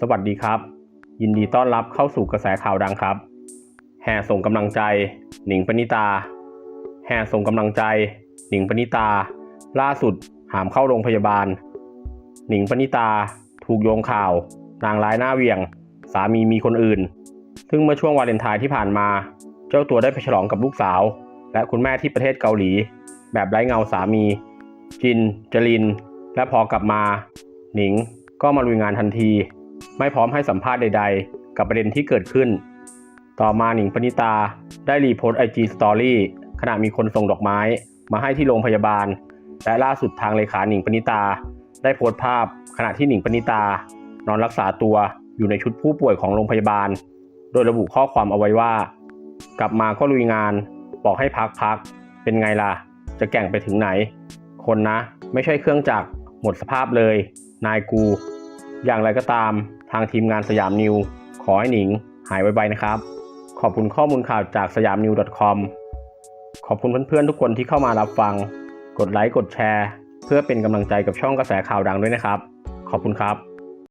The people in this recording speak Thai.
สวัสดีครับ ยินดีต้อนรับเข้าสู่กระแสข่าวดังครับ แห่ส่งกำลังใจ หนิงปณิตา แห่ส่งกำลังใจ หนิงปณิตา ล่าสุดหามเข้าโรงพยาบาล หนิงปณิตา ถูกโยงข่าว นางร้ายหน้าเวียง สามีมีคนอื่น ซึ่งเมื่อช่วงวาเลนไทน์ที่ผ่านมา เจ้าตัวได้ไปฉลองกับลูกสาว และคุณแม่ที่ประเทศเกาหลี แบบไร้เงาสามี จินจลิน และพอกลับมา หนิงก็มาลุยงานทันที ไม่พร้อมให้สัมภาษณ์ใดๆ กับประเด็นที่เกิดขึ้น ต่อมาหนิงปณิตาได้รีโพสต์ไอจีสตอรี่ขณะมีคนส่งดอกไม้มาให้ที่โรงพยาบาล และล่าสุดทางเลขาหนิงปณิตา ได้โพสต์ภาพ ขณะที่หนิงปณิตา นอนรักษาตัวอยู่ในชุดผู้ป่วยของโรงพยาบาล โดยระบุข้อความเอาไว้ว่า กลับมาก็ลุยงาน บอกให้พักพัก เป็นไงล่ะ จะแก่งไปถึงไหน คนนะ ไม่ใช่เครื่องจักรหมดสภาพเลย นายกู อย่างไรก็ตาม ทางทีมงานสยามนิว ขอให้หนิงหายไวๆนะครับ ขอบคุณข้อมูลข่าวจากสยามนิว .com ขอบคุณเพื่อนๆ ทุกคนที่เข้ามารับฟัง กดไลค์ กดแชร์ เพื่อเป็นกำลังใจกับช่องกระแสข่าวดังด้วยนะครับ ขอบคุณครับ